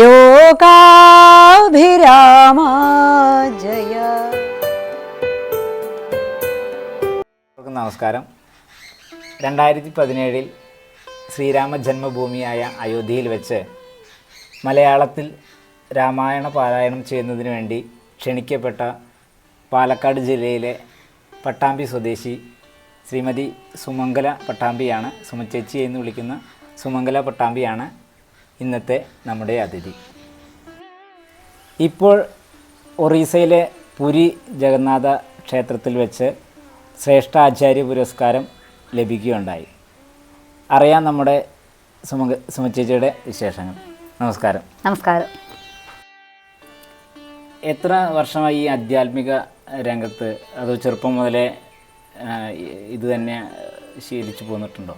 ലോകാഭിരാമ ജയ നമസ്കാരം. രണ്ടായിരത്തി പതിനേഴിൽ ശ്രീരാമ ജന്മഭൂമിയായ അയോധ്യയിൽ വെച്ച് മലയാളത്തിൽ രാമായണ പാരായണം ചെയ്യുന്നതിന് വേണ്ടി ക്ഷണിക്കപ്പെട്ട പാലക്കാട് ജില്ലയിലെ പട്ടാമ്പി സ്വദേശി ശ്രീമതി സുമംഗല പട്ടാമ്പിയാണ് സുമച്ചേച്ചി എന്ന് വിളിക്കുന്ന സുമംഗല പട്ടാമ്പിയാണ് ഇന്നത്തെ നമ്മുടെ അതിഥി. ഇപ്പോൾ ഒറീസയിലെ പുരി ജഗന്നാഥ ക്ഷേത്രത്തിൽ വെച്ച് ശ്രേഷ്ഠ ആചാര്യ പുരസ്കാരം ലഭിക്കുകയുണ്ടായി. അറിയാം നമ്മുടെ സുമ സുമച്ചേച്ചിയുടെ വിശേഷങ്ങൾ. നമസ്കാരം. നമസ്കാരം. എത്ര വർഷമായി ഈ ആധ്യാത്മിക രംഗത്ത്? അത് ചെറുപ്പം മുതലേ ഇത് തന്നെ ശീലിച്ചു പോന്നിട്ടുണ്ടോ?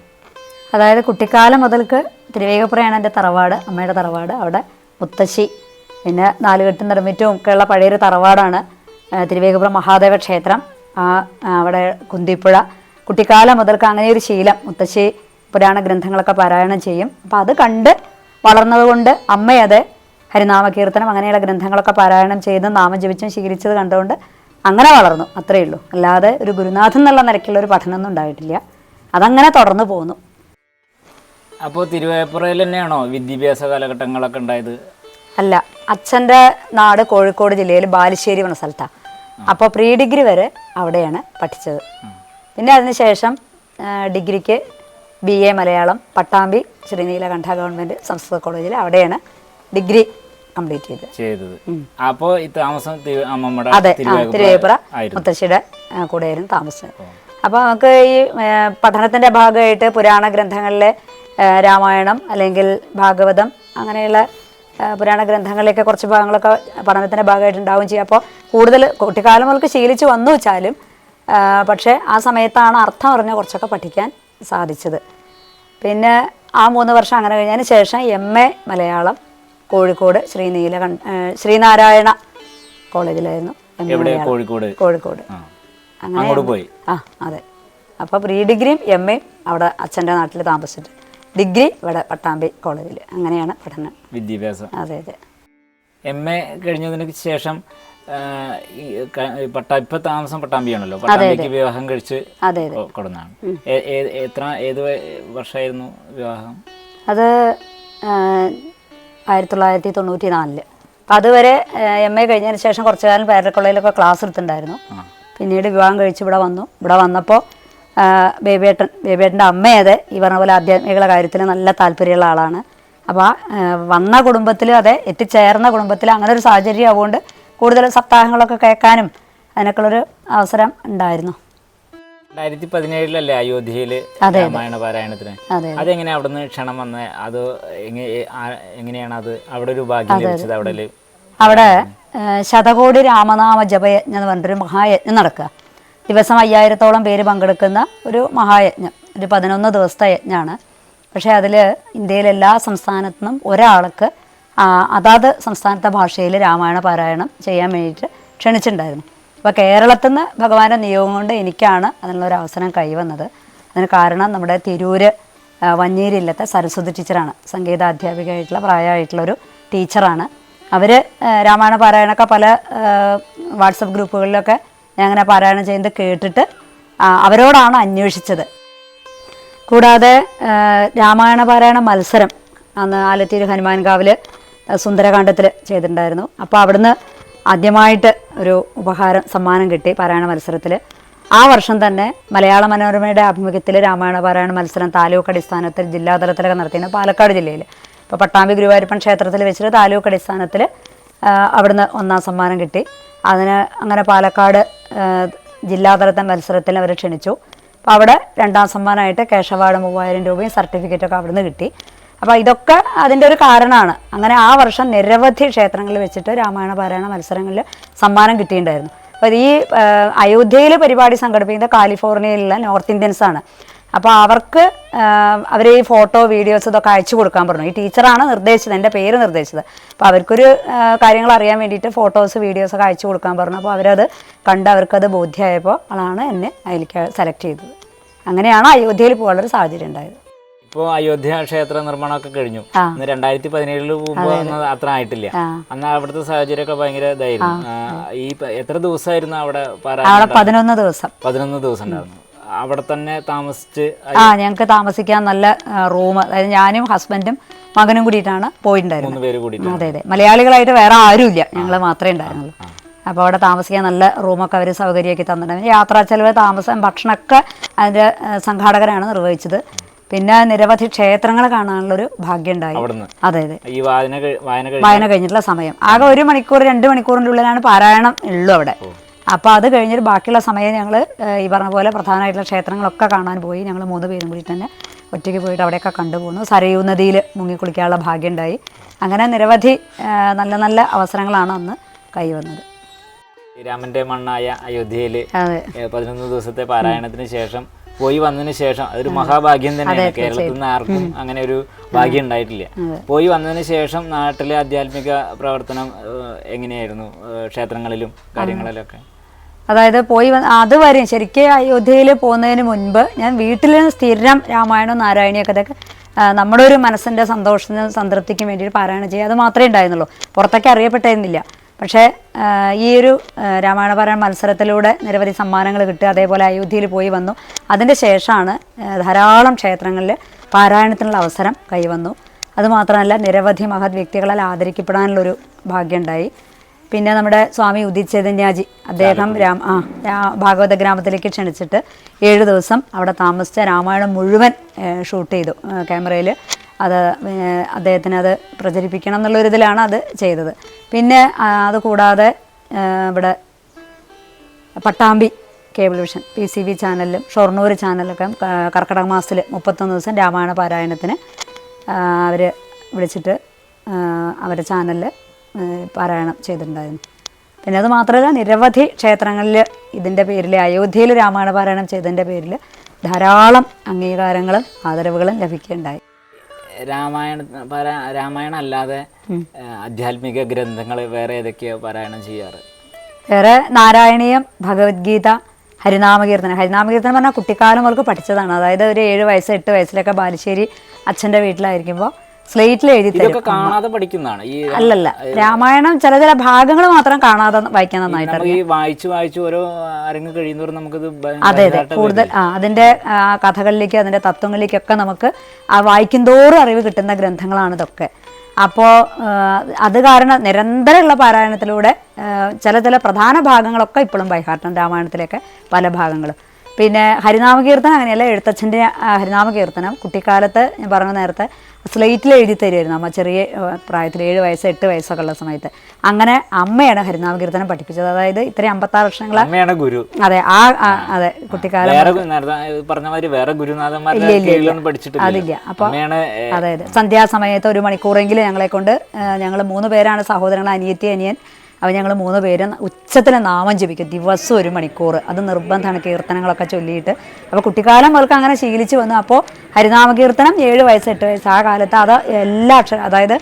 അതായത് കുട്ടിക്കാലം മുതൽക്ക് തിരുവേഗപ്പുറയാണ് എന്റെ തറവാട് അമ്മയുടെ തറവാട്. അവിടെ മുത്തശ്ശി പിന്നെ നാലുകെട്ടും നിർമ്മിറ്റും ഒക്കെയുള്ള പഴയൊരു തറവാടാണ് തിരുവേഗപ്പുറം മഹാദേവ ക്ഷേത്രം. ആ അവിടെ കുന്തിപ്പുഴ. കുട്ടിക്കാലം മുതൽക്ക് അങ്ങനെ ഒരു ശീലം. മുത്തശ്ശി പുരാണ ഗ്രന്ഥങ്ങളൊക്കെ പാരായണം ചെയ്യും. അപ്പോൾ അത് കണ്ട് വളർന്നതുകൊണ്ട് അമ്മയത് ഹരിനാമകീർത്തനം അങ്ങനെയുള്ള ഗ്രന്ഥങ്ങളൊക്കെ പാരായണം ചെയ്ത് നാമം ജപിച്ചും ശീലിച്ചത് കണ്ടുകൊണ്ട് അങ്ങനെ വളർന്നു. അത്രയേ ഉള്ളൂ. അല്ലാതെ ഒരു ഗുരുനാഥൻ എന്നുള്ള നിലയ്ക്കുള്ള ഒരു പഠനമൊന്നും ഉണ്ടായിട്ടില്ല. അതങ്ങനെ തുടർന്നു പോന്നു. അപ്പോൾ തിരുവേപ്പുറയിൽ തന്നെയാണോ വിദ്യാഭ്യാസ കാലഘട്ടങ്ങളൊക്കെ ഉണ്ടായത്? അല്ല അച്ഛന്റെ നാട് കോഴിക്കോട് ജില്ലയിൽ ബാലുശ്ശേരി എന്ന സ്ഥലത്താണ് അപ്പോൾ പ്രീ ഡിഗ്രി വരെ അവിടെയാണ് പഠിച്ചത്. പിന്നെ അതിനുശേഷം ഡിഗ്രിക്ക് B A Malayalam Pattambi Sreeneelakanta government സംസ്കൃത കോളേജിൽ അവിടെയാണ് ഡിഗ്രി കംപ്ലീറ്റ് ചെയ്തത്. ചെയ്തത്. അപ്പോൾ ഈ താമസം അതെ തിരുവേപ്പുറ മുത്തശ്ശിയുടെ കൂടെയായിരുന്നു താമസിച്ചത് അപ്പോൾ നമുക്ക് ഈ പഠനത്തിന്റെ ഭാഗമായിട്ട് പുരാണ ഗ്രന്ഥങ്ങളിലെ രാമായണം അല്ലെങ്കിൽ ഭാഗവതം അങ്ങനെയുള്ള പുരാണ ഗ്രന്ഥങ്ങളിലേക്ക് കുറച്ച് ഭാഗങ്ങളൊക്കെ പഠനത്തിന്റെ ഭാഗമായിട്ട് ഉണ്ടാവുകയും ചെയ്യും. അപ്പോൾ കൂടുതൽ കുട്ടിക്കാലം മുതൽക്ക് ശീലിച്ച് വന്നു വെച്ചാലും പക്ഷേ ആ സമയത്താണ് അർത്ഥം അറിഞ്ഞ് കുറച്ചൊക്കെ പഠിക്കാൻ സാധിച്ചത്. പിന്നെ ആ മൂന്ന് വർഷം അങ്ങനെ കഴിഞ്ഞതിന് ശേഷം എം എ മലയാളം കോഴിക്കോട് ശ്രീനീല ശ്രീനാരായണ കോളേജിലായിരുന്നു എം എ മലയാളം. കോഴിക്കോട്? കോഴിക്കോട്. അങ്ങനെ പോയി? ആ അതെ. അപ്പോൾ പ്രീ ഡിഗ്രിയും എം എയും അവിടെ അച്ഛന്റെ നാട്ടിൽ താമസിച്ചിട്ട്. ഡിഗ്രി ഇവിടെ പട്ടാമ്പി കോളേജിൽ അങ്ങനെയാണ് പഠനം. വിദ്യാഭ്യാസം. അതെ അതെ. എം എ കഴിഞ്ഞതിന് ശേഷം ഇപ്പൊ താമസം പട്ടാമ്പിയാണല്ലോ. പട്ടാമ്പിക്ക് വിവാഹം കഴിച്ച് അതെ അതെ. കൊ- കൊടുന്നതാണ് ഏ- ഏ- എത്ര ഏത് വർഷമായിരുന്നു വിവാഹം? അത് ആയിരത്തി തൊള്ളായിരത്തി തൊണ്ണൂറ്റി നാലിൽ അപ്പം അതുവരെ എം എ കഴിഞ്ഞതിന് ശേഷം കുറച്ചു കാലം പേരക്കോളേജിലൊക്കെ ക്ലാസ് എടുത്തിട്ടുണ്ടായിരുന്നു. പിന്നീട് വിവാഹം കഴിച്ച് ഇവിടെ വന്നു. ഇവിടെ വന്നപ്പോൾ ബേബിയേട്ടൻ ബേബിയേട്ടന്റെ അമ്മയത് ഈ പറഞ്ഞ പോലെ ആധ്യാത്മിക കാര്യത്തിൽ നല്ല താല്പര്യമുള്ള ആളാണ്. അപ്പോൾ വന്ന കുടുംബത്തിൽ അതെ എത്തിച്ചേർന്ന കുടുംബത്തിൽ അങ്ങനെ ഒരു സാഹചര്യം ആവുകൊണ്ട് കൂടുതൽ സപ്താഹങ്ങളൊക്കെ കേൾക്കാനും അതിനൊക്കെയുള്ളൊരു അവസരം ഉണ്ടായിരുന്നു. രണ്ടായിരത്തി പതിനേഴിലല്ലേ അയോധ്യയിൽ രാമായണ പാരായണത്തിന്? അതെങ്ങനെ അവിടുന്ന് ക്ഷണം വന്ന്? അത് എങ്ങനെയാണ് അത് അവിടെ ഒരു ഭാഗ്യം ലഭിച്ചത് അവിടെ അവിടെ ശതകോടി രാമനാമ ജപയജ്ഞം എന്ന് പറഞ്ഞിട്ടൊരു മഹായജ്ഞം നടക്കുക. ദിവസം അയ്യായിരത്തോളം പേര് പങ്കെടുക്കുന്ന ഒരു മഹായജ്ഞം. ഒരു പതിനൊന്ന് ദിവസത്തെ യജ്ഞമാണ് പക്ഷേ അതിൽ ഇന്ത്യയിലെ എല്ലാ സംസ്ഥാനത്തു നിന്നും ഒരാൾക്ക് അതാത് സംസ്ഥാനത്തെ ഭാഷയിൽ രാമായണ പാരായണം ചെയ്യാൻ വേണ്ടിയിട്ട് ക്ഷണിച്ചിട്ടുണ്ടായിരുന്നു. അപ്പോൾ കേരളത്തിൽ നിന്ന് ഭഗവാന്റെ നിയോഗം കൊണ്ട് എനിക്കാണ് അതിനുള്ളൊരു അവസരം കൈവന്നത്. അതിന് കാരണം നമ്മുടെ തിരൂര് വഞ്ഞീരില്ലത്തെ സരസ്വതി ടീച്ചറാണ്. സംഗീതാധ്യാപികയായിട്ടുള്ള പ്രായമായിട്ടുള്ളൊരു ടീച്ചറാണ്. അവർ രാമായണ പാരായണമൊക്കെ പല വാട്സപ്പ് ഗ്രൂപ്പുകളിലൊക്കെ ഞാൻ അങ്ങനെ പാരായണം ചെയ്യുന്നത് കേട്ടിട്ട് അവരോടാണ് അന്വേഷിച്ചത്. കൂടാതെ രാമായണ പാരായണ മത്സരം അന്ന് ഹനുമാൻ ഹനുമാൻകാവിൽ സുന്ദരകാന്ഡത്തിൽ ചെയ്തിട്ടുണ്ടായിരുന്നു. അപ്പോൾ അവിടുന്ന് ആദ്യമായിട്ട് ഒരു ഉപഹാരം സമ്മാനം കിട്ടി പാരായണ മത്സരത്തിൽ ആ വർഷം തന്നെ മലയാള മനോരമയുടെ ആഭിമുഖ്യത്തിൽ രാമായണ പാരായണ മത്സരം താലൂക്ക് അടിസ്ഥാനത്തിൽ ജില്ലാതലത്തിലൊക്കെ നടത്തിയത് പാലക്കാട് ജില്ലയിൽ ഇപ്പോൾ പട്ടാമ്പി ഗുരുവായൂരപ്പൻ ക്ഷേത്രത്തിൽ വെച്ചിട്ട് താലൂക്ക് അടിസ്ഥാനത്തിൽ അവിടുന്ന് ഒന്നാം സമ്മാനം കിട്ടി. അതിന് അങ്ങനെ പാലക്കാട് ജില്ലാതലത്തെ മത്സരത്തിൽ അവരെ ക്ഷണിച്ചു. അപ്പോൾ അവിടെ രണ്ടാം സമ്മാനമായിട്ട് കേശവാട് മൂവായിരം രൂപയും സർട്ടിഫിക്കറ്റൊക്കെ അവിടുന്ന് കിട്ടി. അപ്പോൾ ഇതൊക്കെ അതിന്റെ ഒരു കാരണമാണ്. അങ്ങനെ ആ വർഷം നിരവധി ക്ഷേത്രങ്ങളിൽ വെച്ചിട്ട് രാമായണ പാരായണ മത്സരങ്ങളിൽ സമ്മാനം കിട്ടിയിട്ടുണ്ടായിരുന്നു. അപ്പോൾ ഈ അയോധ്യയിൽ പരിപാടി സംഘടിപ്പിക്കുന്നത് കാലിഫോർണിയയിലുള്ള നോർത്ത് ഇന്ത്യൻസാണ്. അപ്പോൾ അവർക്ക് അവർ ഈ ഫോട്ടോ വീഡിയോസ് ഇതൊക്കെ അയച്ചു കൊടുക്കാൻ പറഞ്ഞു. ഈ ടീച്ചറാണ് നിർദ്ദേശിച്ചത് എന്റെ പേര് നിർദ്ദേശിച്ചത്. അപ്പോൾ അവർക്കൊരു കാര്യങ്ങൾ അറിയാൻ വേണ്ടിയിട്ട് ഫോട്ടോസ് വീഡിയോസ് ഒക്കെ അയച്ചു കൊടുക്കാൻ പറഞ്ഞു. അപ്പോൾ അവരത് കണ്ട് അവർക്കത് ബോധ്യമായപ്പോൾ അതാണ് എന്നെ അതിലേക്ക് സെലക്ട് ചെയ്തത്. അങ്ങനെയാണ് അയോധ്യയിൽ പോകാനുള്ളൊരു സാഹചര്യം ഉണ്ടായത്. ഇപ്പോൾ അയോധ്യ ക്ഷേത്ര നിർമ്മാണമൊക്കെ കഴിഞ്ഞു. രണ്ടായിരത്തി പതിനേഴിൽ പോകുമ്പോൾ അത്ര ആയിട്ടില്ല. അന്ന് അവിടുത്തെ സാഹചര്യമൊക്കെ ഭയങ്കര ഇതായിരുന്നു. ഈ എത്ര ദിവസമായിരുന്നു അവിടെ അവിടെ പതിനൊന്ന് ദിവസം. പതിനൊന്ന് ദിവസം ഉണ്ടായിരുന്നു. അവിടെ തന്നെ താമസിച്ച് ആ ഞങ്ങൾക്ക് താമസിക്കാൻ നല്ല റൂം അതായത് ഞാനും ഹസ്ബൻഡും മകനും കൂടിയിട്ടാണ് പോയിട്ടുണ്ടായിരുന്നത്. അതെ അതെ. മലയാളികളായിട്ട് വേറെ ആരുമില്ല. ഞങ്ങൾ മാത്രമേ ഉണ്ടായിരുന്നുള്ളൂ. അപ്പോൾ അവിടെ താമസിക്കാൻ നല്ല റൂമൊക്കെ അവർ സൗകര്യമാക്കി തന്നിട്ടുണ്ട്. യാത്രാ ചെലവ് താമസം ഭക്ഷണമൊക്കെ അതിന്റെ സംഘാടകരാണ് നിർവഹിച്ചത്. പിന്നെ നിരവധി ക്ഷേത്രങ്ങൾ കാണാനുള്ള ഒരു ഭാഗ്യം ഉണ്ടായി. അതെ അതെ. വായന വായന കഴിഞ്ഞ വായന കഴിഞ്ഞിട്ടുള്ള സമയം. ആകെ ഒരു മണിക്കൂർ രണ്ട് മണിക്കൂറിന്റെ ഉള്ളിലാണ് പാരായണം ഉള്ളു അവിടെ. അപ്പോൾ അത് കഴിഞ്ഞിട്ട് ബാക്കിയുള്ള സമയം ഞങ്ങൾ ഈ പറഞ്ഞ പോലെ പ്രധാനമായിട്ടുള്ള ക്ഷേത്രങ്ങളൊക്കെ കാണാൻ പോയി. ഞങ്ങൾ മൂന്ന് പേരും കൂടി തന്നെ ഒറ്റയ്ക്ക് പോയിട്ട് അവിടെയൊക്കെ കണ്ടുപോകുന്നു സരയൂ നദിയിൽ മുങ്ങിക്കുളിക്കാനുള്ള ഭാഗ്യം ഉണ്ടായി. അങ്ങനെ നിരവധി നല്ല നല്ല അവസരങ്ങളാണ് അന്ന് കൈവന്നത്. ശ്രീരാമന്റെ മണ്ണായ അയോധ്യയിൽ പതിനൊന്ന് ദിവസത്തെ പാരായണത്തിന് ശേഷം പോയി വന്നതിന് ശേഷം അതൊരു മഹാഭാഗ്യം തന്നെയാണ്. കേരളത്തിൽ നിന്ന് ആർക്കും അങ്ങനെ ഒരു ഭാഗ്യം ഉണ്ടായിട്ടില്ല. പോയി വന്നതിന് ശേഷം നാട്ടിലെ ആധ്യാത്മിക പ്രവർത്തനം എങ്ങനെയായിരുന്നു ക്ഷേത്രങ്ങളിലും കാര്യങ്ങളിലൊക്കെ? അതായത് പോയി വന്ന് അതുവരെ ശരിക്കും അയോധ്യയിൽ പോകുന്നതിന് മുൻപ് ഞാൻ വീട്ടിൽ സ്ഥിരം രാമായണവും നാരായണിയൊക്കെ ഇതൊക്കെ നമ്മുടെ ഒരു മനസ്സിന്റെ സന്തോഷത്തിന് സംതൃപ്തിക്കും വേണ്ടിയിട്ട് പാരായണം ചെയ്യുക. അത് മാത്രമേ ഉണ്ടായിരുന്നുള്ളൂ. പുറത്തൊക്കെ അറിയപ്പെട്ടിരുന്നില്ല. പക്ഷേ ഈ ഒരു രാമായണ പാരായണ മത്സരത്തിലൂടെ നിരവധി സമ്മാനങ്ങൾ കിട്ടുക അതേപോലെ അയോധ്യയിൽ പോയി വന്നു. അതിന്റെ ശേഷമാണ് ധാരാളം ക്ഷേത്രങ്ങളിൽ പാരായണത്തിനുള്ള അവസരം കൈവന്നു. അതുമാത്രമല്ല നിരവധി മഹത് വ്യക്തികളാൽ ആദരിക്കപ്പെടാനുള്ളൊരു ഭാഗ്യമുണ്ടായി പിന്നെ നമ്മുടെ സ്വാമി ഉദിച്ചേതന്യാജി അദ്ദേഹം രാം ആ ഭാഗവത ഗ്രാമത്തിലേക്ക് ക്ഷണിച്ചിട്ട് ഏഴ് ദിവസം അവിടെ താമസിച്ച രാമായണം മുഴുവൻ ഷൂട്ട് ചെയ്തു ക്യാമറയിൽ അത് അദ്ദേഹത്തിന് അത് പ്രചരിപ്പിക്കണം എന്നുള്ളൊരിതിലാണ് അത് ചെയ്തത്. പിന്നെ അതുകൂടാതെ അത് കൂടാതെ ഇവിടെ Pattambi cable vision P C V ചാനലിലും ഷൊർണൂർ ചാനലിലൊക്കെ കർക്കിടക മാസത്തിൽ മുപ്പത്തൊന്ന് ദിവസം രാമായണ പാരായണത്തിന് അവർ വിളിച്ചിട്ട് അവരുടെ ചാനലിൽ പാരായണം ചെയ്തിട്ടുണ്ടായിരുന്നു. പിന്നെ അത് മാത്രമല്ല നിരവധി ക്ഷേത്രങ്ങളിൽ ഇതിന്റെ പേരിൽ അയോധ്യയിൽ രാമായണ പാരായണം ചെയ്തതിന്റെ പേരിൽ ധാരാളം അംഗീകാരങ്ങളും ആദരവുകളും ലഭിക്കുകയുണ്ടായി. രാമായണ രാമായണം അല്ലാതെ ആധ്യാത്മിക ഗ്രന്ഥങ്ങൾ വേറെ ഏതൊക്കെയോ പാരായണം ചെയ്യാറ്? വേറെ നാരായണീയം ഭഗവത്ഗീത ഹരിനാമകീർത്തനം ഹരിനാമകീർത്തനം പറഞ്ഞാൽ കുട്ടിക്കാലം മുതൽക്ക് പഠിച്ചതാണ്. അതായത് ഒരു ഏഴ് വയസ്സ് എട്ട് വയസ്സിലൊക്കെ ബാലുശ്ശേരി അച്ഛന്റെ വീട്ടിലായിരിക്കുമ്പോൾ സ്ലേറ്റിൽ എഴുതി തരും. കാണാതെ പഠിക്കുന്നതാണ്. ഈ അല്ലല്ല. രാമായണം ചില ചില ഭാഗങ്ങൾ മാത്രം കാണാതെ വായിക്കാൻ നന്നായിട്ട് ഈ വായിച്ചു വായിച്ചു ഓരോ അരങ്ങ് കഴിയുന്നവരും നമുക്കിത് അതെ അതെ. കൂടുതൽ അതിന്റെ കഥകളിലേക്ക് അതിന്റെ തത്വങ്ങളിലേക്കൊക്കെ നമുക്ക് ആ വായിക്കുന്തോറും അറിവ് കിട്ടുന്ന ഗ്രന്ഥങ്ങളാണ് ഇതൊക്കെ. അപ്പോൾ അത് കാരണം നിരന്തരമുള്ള പാരായണത്തിലൂടെ ചില ചില പ്രധാന ഭാഗങ്ങളൊക്കെ ഇപ്പോഴും ബൈഹാർട്ടാണ് രാമായണത്തിലേക്ക് പല ഭാഗങ്ങളും. പിന്നെ ഹരിനാമകീർത്തനം അങ്ങനെയല്ല എഴുത്തച്ഛന്റെ ഹരിനാമകീർത്തനം. കുട്ടിക്കാലത്ത് ഞാൻ പറഞ്ഞ നേരത്തെ സ്ലേറ്റിൽ എഴുതി തരുമായിരുന്നു അമ്മ ചെറിയ പ്രായത്തിൽ ഏഴ് വയസ്സ് എട്ട് വയസ്സൊക്കെ ഉള്ള സമയത്ത്. അങ്ങനെ അമ്മയാണ് ഹരിനാമ കീർത്തനം പഠിപ്പിച്ചത്. അതായത് ഇത്രയും അമ്പത്താറ് വർഷങ്ങൾ അമ്മയാണ് ഗുരു. അതെ ആ അതെ കുട്ടിക്കാലം വേറെ പറഞ്ഞ മാതിരി അതില്ല. അപ്പൊ അതായത് അതെ അതെ. സന്ധ്യാസമയത്ത് ഒരു മണിക്കൂറെങ്കിലും ഞങ്ങളെ കൊണ്ട് ഞങ്ങൾ മൂന്ന് പേരാണ് സഹോദരങ്ങൾ അനിയത്തി അനിയൻ. അപ്പോൾ ഞങ്ങൾ മൂന്ന് പേര് ഉച്ചത്തിൽ നാമം ജപിക്കും. ദിവസം ഒരു മണിക്കൂർ അത് നിർബന്ധമാണ് കീർത്തനങ്ങളൊക്കെ ചൊല്ലിയിട്ട്. അപ്പോൾ കുട്ടിക്കാലം മുതൽക്ക് അങ്ങനെ ശീലിച്ചു വന്നു. അപ്പോൾ ഹരിനാമകീർത്തനം ഏഴ് വയസ്സ് എട്ട് വയസ്സ് ആ കാലത്ത് അത് എല്ലാ അക്ഷര അതായത്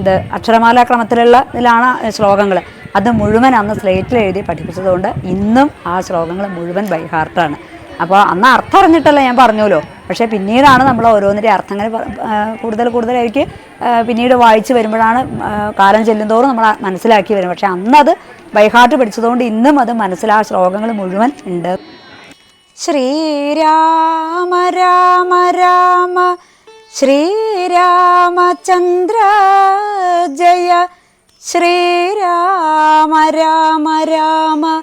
ഇത് അക്ഷരമാല ക്രമത്തിലുള്ള ഇതിലാണ് ശ്ലോകങ്ങൾ അത് മുഴുവൻ അന്ന് സ്ലേറ്റിൽ എഴുതി പഠിപ്പിച്ചതുകൊണ്ട് ഇന്നും ആ ശ്ലോകങ്ങൾ മുഴുവൻ ബൈഹാർട്ടാണ് അപ്പോൾ അന്ന് അർത്ഥം അറിഞ്ഞിട്ടല്ല ഞാൻ പറഞ്ഞല്ലോ പക്ഷേ പിന്നീടാണ് നമ്മൾ ഓരോന്നിന്റെ അർത്ഥങ്ങൾ കൂടുതൽ കൂടുതൽ പിന്നീട് വായിച്ച് വരുമ്പോഴാണ് കാലം ചെല്ലുന്തോറും നമ്മൾ മനസ്സിലാക്കി വരും പക്ഷേ അന്നത് ബൈഹാർട്ട് പഠിച്ചതുകൊണ്ട് ഇന്നും അത് മനസ്സിലാ ശ്ലോകങ്ങൾ മുഴുവൻ ഉണ്ട്. ശ്രീരാമ രാമ രാമ ശ്രീരാമചന്ദ്ര ജയ ശ്രീരാമ രാമ രാമ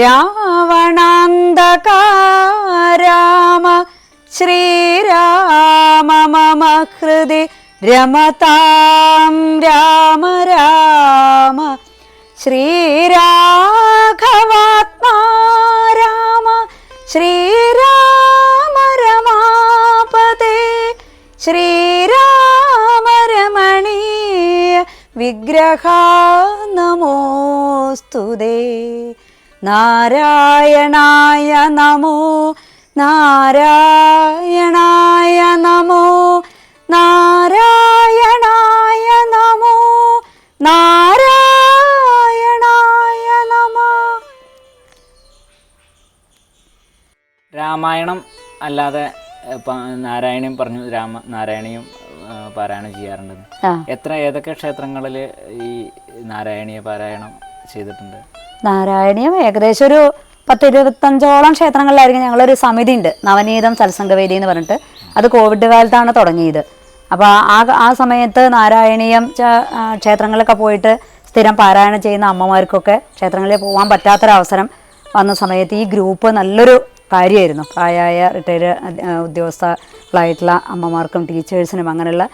രാവണാന്തക രാമ ശ്രീരാമ മമ ഹൃദി രമതാം രാമ രാമ ശ്രീരാഘവാത്മാ രാമ ശ്രീരാമ രമാപതേ ശ്രീരാമ രമണീയ വിഗ്രഹ നമോസ്തുതേ. നാരായണായ നമോ നാരായണായ നമോ നാരായണായ നമോ നാരായണായ നമോ. രാമായണം അല്ലാതെ നാരായണയും പറഞ്ഞു രാമ നാരായണയും പാരായണം ചെയ്യാറുണ്ടെന്ന് എത്ര ഏതൊക്കെ ക്ഷേത്രങ്ങളിൽ ഈ നാരായണീയ പാരായണം ചെയ്തിട്ടുണ്ട്? നാരായണീയം ഏകദേശം ഒരു പത്ത് ഇരുപത്തഞ്ചോളം ക്ഷേത്രങ്ങളിലായിരിക്കും ഞങ്ങളൊരു സമിതി ഉണ്ട് നവനീതം സത്സംഗവേദി എന്ന് പറഞ്ഞിട്ട്. അത് കോവിഡ് കാലത്താണ് തുടങ്ങിയത്. അപ്പോൾ ആ ആ സമയത്ത് നാരായണീയം ക്ഷേത്രങ്ങളിലൊക്കെ പോയിട്ട് സ്ഥിരം പാരായണം ചെയ്യുന്ന അമ്മമാർക്കൊക്കെ ക്ഷേത്രങ്ങളിൽ പോകാൻ പറ്റാത്തൊരവസരം വന്ന സമയത്ത് ഈ ഗ്രൂപ്പ് നല്ലൊരു കാര്യമായിരുന്നു. പ്രായമായ റിട്ടയർഡ് ഉദ്യോഗസ്ഥകളായിട്ടുള്ള അമ്മമാർക്കും ടീച്ചേഴ്സിനും അങ്ങനെയുള്ള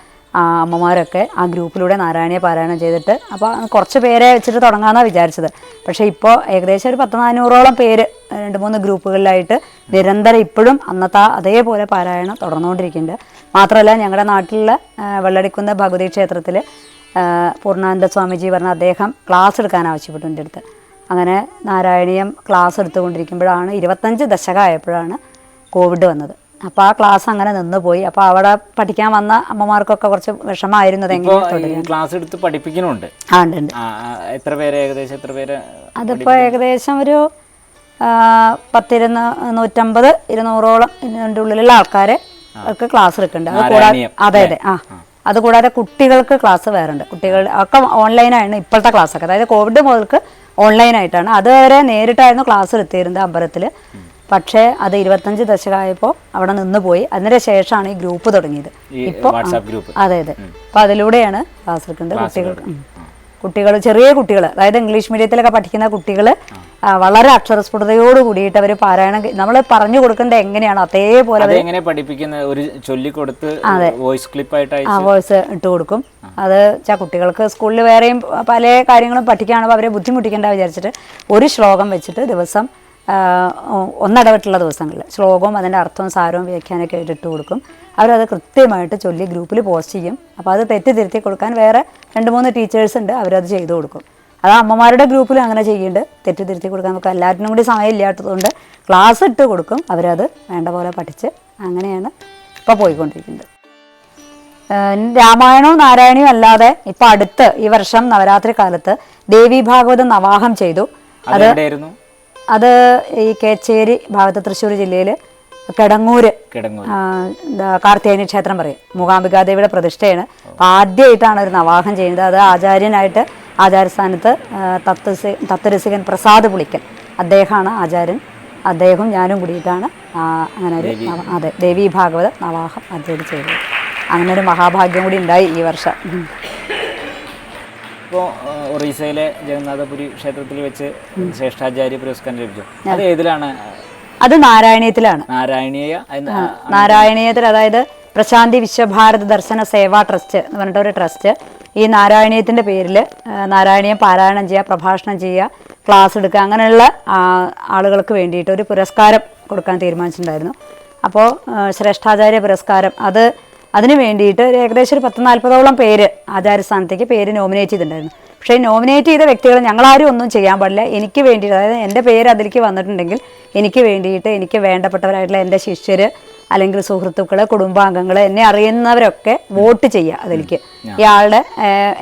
അമ്മമാരൊക്കെ ആ ഗ്രൂപ്പിലൂടെ നാരായണീയ പാരായണം ചെയ്തിട്ട് അപ്പോൾ കുറച്ച് പേരെ വെച്ചിട്ട് തുടങ്ങാമെന്നാണ് വിചാരിച്ചത്. പക്ഷേ ഇപ്പോൾ ഏകദേശം ഒരു പത്ത് നാനൂറോളം പേര് രണ്ട് മൂന്ന് ഗ്രൂപ്പുകളിലായിട്ട് നിരന്തരം ഇപ്പോഴും അന്നത്തെ അതേപോലെ പാരായണം തുടർന്നുകൊണ്ടിരിക്കുന്നുണ്ട്. മാത്രമല്ല ഞങ്ങളുടെ നാട്ടിലുള്ള വെള്ളടിക്കുന്ന ഭഗവതി ക്ഷേത്രത്തിൽ പൂർണാനന്ദ സ്വാമിജി പറഞ്ഞ അദ്ദേഹം ക്ലാസ് എടുക്കാൻ ആവശ്യപ്പെട്ടു എന്റെ അടുത്ത്. അങ്ങനെ നാരായണീയം ക്ലാസ് എടുത്തുകൊണ്ടിരിക്കുമ്പോഴാണ് ഇരുപത്തഞ്ച് ദശകമായപ്പോഴാണ് കോവിഡ് വന്നത്. അപ്പോൾ ആ ക്ലാസ് അങ്ങനെ നിന്ന് പോയി. അപ്പോൾ അവിടെ പഠിക്കാൻ വന്ന അമ്മമാർക്കൊക്കെ കുറച്ച് വിഷമായിരുന്നു അതെങ്ങനെ ക്ലാസ് എടുത്ത് പഠിപ്പിക്കുന്നുണ്ട്. ആ ഉണ്ട് എത്ര പേര് ഏകദേശം? എത്ര പേര് അതിപ്പോൾ ഏകദേശം ഒരു പത്തിരുന്ന് നൂറ്റമ്പത് ഇരുന്നൂറോളം ഇതിന്റെ ഉള്ളിലുള്ള ആൾക്കാരെ അവർക്ക് ക്ലാസ് എടുക്കുന്നുണ്ട്. അത് കൂടാതെ അതെ അതെ ആ. അതുകൂടാതെ കുട്ടികൾക്ക് ക്ലാസ് വേറെ ഉണ്ട് കുട്ടികൾ ഒക്കെ ഓൺലൈനാണ് ഇപ്പോഴത്തെ ക്ലാസ്സൊക്കെ അതായത് കോവിഡ് മുതൽക്ക് ഓൺലൈനായിട്ടാണ് അതുവരെ നേരിട്ടായിരുന്നു ക്ലാസ് എടുത്തിരുന്നത് അമ്പലത്തിൽ പക്ഷേ അത് ഇരുപത്തഞ്ച് ദശകമായപ്പോൾ അവിടെ നിന്ന് പോയി അതിന് ശേഷമാണ് ഈ ഗ്രൂപ്പ് തുടങ്ങിയത്. ഇപ്പോൾ അതെ അതെ. അപ്പോൾ അതിലൂടെയാണ് കാസർഗണ്ട് കുട്ടികൾ കുട്ടികൾക്ക് കുട്ടികൾ ചെറിയ കുട്ടികൾ അതായത് ഇംഗ്ലീഷ് മീഡിയത്തിലൊക്കെ പഠിക്കുന്ന കുട്ടികൾ വളരെ അക്ഷരസ്ഫുടതയോട് കൂടിയിട്ട് അവർ പാരായണം നമ്മൾ പറഞ്ഞു കൊടുക്കേണ്ടത് എങ്ങനെയാണ്? അതേപോലെ അത് എങ്ങനെ പഠിപ്പിക്കുന്നത് ഒരു ചൊല്ലിക്കൊടുത്ത് വോയിസ് ക്ലിപ്പായിട്ട് ആ വോയിസ് ഇട്ട് കൊടുക്കും. അത് വെച്ചാൽ കുട്ടികൾക്ക് സ്കൂളിൽ വേറെയും പല കാര്യങ്ങളും പഠിക്കുകയാണെങ്കിൽ അവരെ ബുദ്ധിമുട്ടിക്കേണ്ട വിചാരിച്ചിട്ട് ഒരു ശ്ലോകം വെച്ചിട്ട് ദിവസം ഒന്നിടവിട്ടുള്ള ദിവസങ്ങളിൽ. ശ്ലോകവും അതിന്റെ അർത്ഥവും സാരവും വ്യാഖ്യാനമൊക്കെ ഇട്ട് കൊടുക്കും. അവരത് കൃത്യമായിട്ട് ചൊല്ലി ഗ്രൂപ്പിൽ പോസ്റ്റ് ചെയ്യും. അപ്പോൾ അത് തെറ്റി തിരുത്തി കൊടുക്കാൻ വേറെ രണ്ട് മൂന്ന് ടീച്ചേഴ്സ് ഉണ്ട് അവരത് ചെയ്തു കൊടുക്കും. അത് അമ്മമാരുടെ ഗ്രൂപ്പിൽ അങ്ങനെ ചെയ്യുന്നുണ്ട്. തെറ്റി തിരുത്തി കൊടുക്കാൻ നമുക്ക് എല്ലാറ്റിനും കൂടി സമയമില്ലാത്തതുകൊണ്ട് ക്ലാസ് ഇട്ട് കൊടുക്കും. അവരത് വേണ്ട പോലെ പഠിച്ച് അങ്ങനെയാണ് ഇപ്പോൾ പോയിക്കൊണ്ടിരിക്കുന്നത്. രാമായണവും നാരായണവും അല്ലാതെ ഇപ്പൊ അടുത്ത് ഈ വർഷം നവരാത്രി കാലത്ത് ദേവി ഭാഗവതം നവാഹം ചെയ്തു. അതെവിടെയായിരുന്നു? അത് ഈ കേച്ചേരി ഭാഗത്ത് തൃശ്ശൂർ ജില്ലയിൽ കിടങ്ങൂര് കാർത്തികേയനി ക്ഷേത്രം പറയും. മൂകാംബികാദേവിയുടെ പ്രതിഷ്ഠയാണ്. ആദ്യമായിട്ടാണ് ഒരു നവാഹം ചെയ്യുന്നത്. അത് ആചാര്യനായിട്ട് ആചാര്യസ്ഥാനത്ത് ആ, തത്വസി തത്വരസികൻ പ്രസാദ് പുളിക്കൻ അദ്ദേഹമാണ് ആചാര്യൻ. അദ്ദേഹവും ഞാനും കൂടിയിട്ടാണ് അങ്ങനെ ഒരു അതെ ദേവി ഭാഗവത നവാഹം അദ്ദേഹം ചെയ്തത് അങ്ങനെ ഒരു മഹാഭാഗ്യം കൂടി ഉണ്ടായി ഈ വർഷം. ഇപ്പോൾ ഒറീസയിലെ ജഗന്നാഥപുരി ക്ഷേത്രത്തിൽ വെച്ച് ശ്രേഷ്ഠാചാര്യ പുരസ്കാരം ലഭിച്ചു. അത് ഏതിലാണ്? അത് നാരായണീയത്തിലാണ്. നാരായണീയ നാരായണീയത്തിൽ അതായത് പ്രശാന്തി വിശ്വഭാരത് ദർശന സേവാ ട്രസ്റ്റ് എന്ന് പറഞ്ഞിട്ട് ഒരു ട്രസ്റ്റ്. ഈ നാരായണീയത്തിന്റെ പേരിൽ നാരായണീയം പാരായണം ചെയ്യുക പ്രഭാഷണം ചെയ്യുക ക്ലാസ് എടുക്കുക അങ്ങനെയുള്ള ആളുകൾക്ക് വേണ്ടിയിട്ട് ഒരു പുരസ്കാരം കൊടുക്കാൻ തീരുമാനിച്ചിട്ടുണ്ടായിരുന്നു. അപ്പോൾ ശ്രേഷ്ഠാചാര്യ പുരസ്കാരം. അത് അതിന് വേണ്ടിയിട്ട് ഏകദേശം ഒരു പത്ത് നാൽപ്പതോളം പേര് ആചാര്യസ്ഥാനത്തേക്ക് പേര് നോമിനേറ്റ് ചെയ്തിട്ടുണ്ടായിരുന്നു. പക്ഷേ നോമിനേറ്റ് ചെയ്ത വ്യക്തികൾ ഞങ്ങളാരും ഒന്നും ചെയ്യാൻ പാടില്ല. എനിക്ക് വേണ്ടിയിട്ട് അതായത് എന്റെ പേര് അതിലേക്ക് വന്നിട്ടുണ്ടെങ്കിൽ എനിക്ക് വേണ്ടിയിട്ട് എനിക്ക് വേണ്ടപ്പെട്ടവരായിട്ടുള്ള എന്റെ ശിഷ്യർ അല്ലെങ്കിൽ സുഹൃത്തുക്കൾ കുടുംബാംഗങ്ങൾ എന്നെ അറിയുന്നവരൊക്കെ വോട്ട് ചെയ്യുക അതിലേക്ക്. ഇയാളുടെ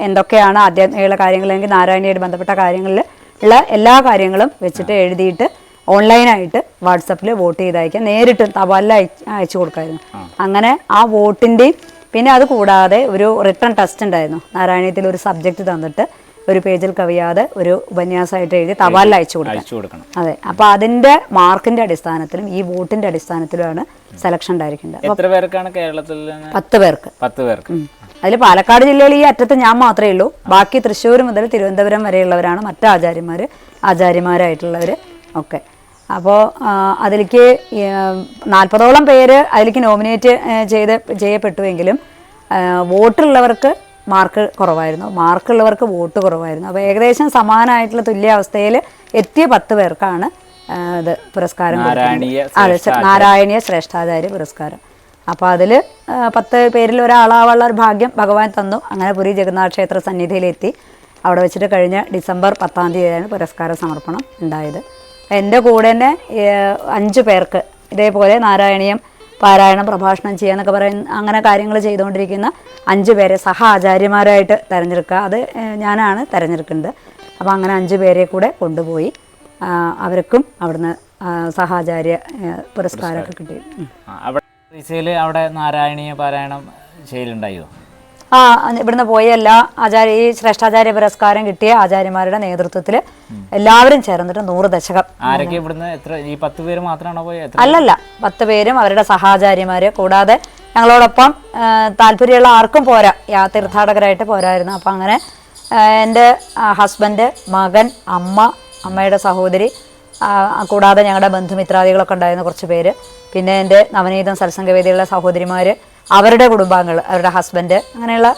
എന്തൊക്കെയാണ് ആധ്യാത്മികമുള്ള കാര്യങ്ങൾ അല്ലെങ്കിൽ നാരായണയുമായിട്ട് ബന്ധപ്പെട്ട കാര്യങ്ങളിൽ ഉള്ള എല്ലാ കാര്യങ്ങളും വെച്ചിട്ട് എഴുതിയിട്ട് ഓൺലൈനായിട്ട് വാട്സപ്പിൽ വോട്ട് ചെയ്ത് അയക്കാം നേരിട്ട് തപാലിൽ അയച്ചു കൊടുക്കായിരുന്നു. അങ്ങനെ ആ വോട്ടിന്റെയും പിന്നെ അത് കൂടാതെ ഒരു റിട്ടേൺ ടെസ്റ്റ് ഉണ്ടായിരുന്നു. നാരായണീയത്തിൽ ഒരു സബ്ജക്റ്റ് തന്നിട്ട് ഒരു പേജിൽ കവിയാതെ ഒരു ഉപന്യാസമായിട്ട് എഴുതി തപാലിൽ അയച്ചു അയച്ചു കൊടുക്കണം. അതെ. അപ്പോൾ അതിന്റെ മാർക്കിന്റെ അടിസ്ഥാനത്തിലും ഈ വോട്ടിന്റെ അടിസ്ഥാനത്തിലുമാണ് സെലക്ഷൻ ഉണ്ടായിരിക്കുന്നത് എത്ര പേർക്കാണ് കേരളത്തിൽ നിന്ന്? പത്ത് പേർക്ക്. പത്ത് പേർക്ക്. അതിൽ പാലക്കാട് ജില്ലയിൽ ഈ അറ്റത്ത് ഞാൻ മാത്രമേ ഉള്ളൂ. ബാക്കി തൃശ്ശൂർ മുതൽ തിരുവനന്തപുരം വരെയുള്ളവരാണ് മറ്റു ആചാര്യന്മാർ ആചാര്യന്മാരായിട്ടുള്ളവർ ഒക്കെ. അപ്പോൾ അതിലേക്ക് നാൽപ്പതോളം പേര് അതിലേക്ക് നോമിനേറ്റ് ചെയ്ത് ചെയ്യപ്പെട്ടുവെങ്കിലും വോട്ടുള്ളവർക്ക് മാർക്ക് കുറവായിരുന്നു. മാർക്കുള്ളവർക്ക് വോട്ട് കുറവായിരുന്നു. അപ്പോൾ ഏകദേശം സമാനമായിട്ടുള്ള തുല്യാവസ്ഥയിൽ എത്തിയ പത്ത് പേർക്കാണ് ഇത് പുരസ്കാരം നാരായണീയ അതെ നാരായണീയ ശ്രേഷ്ഠാചാര്യ പുരസ്കാരം. അപ്പോൾ അതിൽ പത്ത് പേരിൽ ഒരാളാവാനുള്ള ഒരു ഭാഗ്യം ഭഗവാൻ തന്നു. അങ്ങനെ പുരി ജഗന്നാഥ ക്ഷേത്ര സന്നിധിയിലെത്തി. അവിടെ വെച്ചിട്ട് കഴിഞ്ഞ ഡിസംബർ പത്താം തീയതിയാണ് പുരസ്കാര സമർപ്പണം ഉണ്ടായത്. എന്റെ കൂടെ തന്നെ അഞ്ച് പേർക്ക് ഇതേപോലെ നാരായണീയം പാരായണം പ്രഭാഷണം ചെയ്യുക എന്നൊക്കെ പറയുന്ന അങ്ങനെ കാര്യങ്ങൾ ചെയ്തുകൊണ്ടിരിക്കുന്ന അഞ്ച് പേരെ സഹ ആചാര്യമാരായിട്ട് തിരഞ്ഞെടുക്കുക. അത് ഞാനാണ് തിരഞ്ഞെടുക്കുന്നത്. അപ്പോൾ അങ്ങനെ അഞ്ച് പേരെ കൂടെ കൊണ്ടുപോയി അവർക്കും അവിടുന്ന് സഹാചാര്യ പുരസ്കാരമൊക്കെ കിട്ടി. അവിടെ അവിടെ നാരായണീയ പാരായണം ചെയ്യലുണ്ടായോ ആ ഇവിടുന്ന് പോയ എല്ലാ ആചാര്യ ഈ ശ്രേഷ്ഠാചാര്യ പുരസ്കാരം കിട്ടിയ ആചാര്യമാരുടെ നേതൃത്വത്തിൽ എല്ലാവരും ചേർന്നിട്ട് നൂറ് ദശകം. ആരൊക്കെ ഇവിടുന്ന് എത്ര ഈ പത്ത് പേര് മാത്രമാണോ പോയത് അല്ലല്ല പത്ത് പേരും അവരുടെ സഹാചാര്യമാര് കൂടാതെ ഞങ്ങളോടൊപ്പം താല്പര്യമുള്ള ആർക്കും പോരാ യാ തീർത്ഥാടകരായിട്ട് പോരായിരുന്നു. അപ്പം അങ്ങനെ എന്റെ ഹസ്ബൻഡ് മകൻ അമ്മ അമ്മയുടെ സഹോദരി കൂടാതെ ഞങ്ങളുടെ ബന്ധുമിത്രാദികളൊക്കെ ഉണ്ടായിരുന്ന കുറച്ച് പേര്. പിന്നെ എന്റെ നവനീതം സത്സംഗവേദികളുടെ സഹോദരിമാർ അവരുടെ കുടുംബാംഗങ്ങൾ അവരുടെ ഹസ്ബൻഡ് അങ്ങനെയുള്ള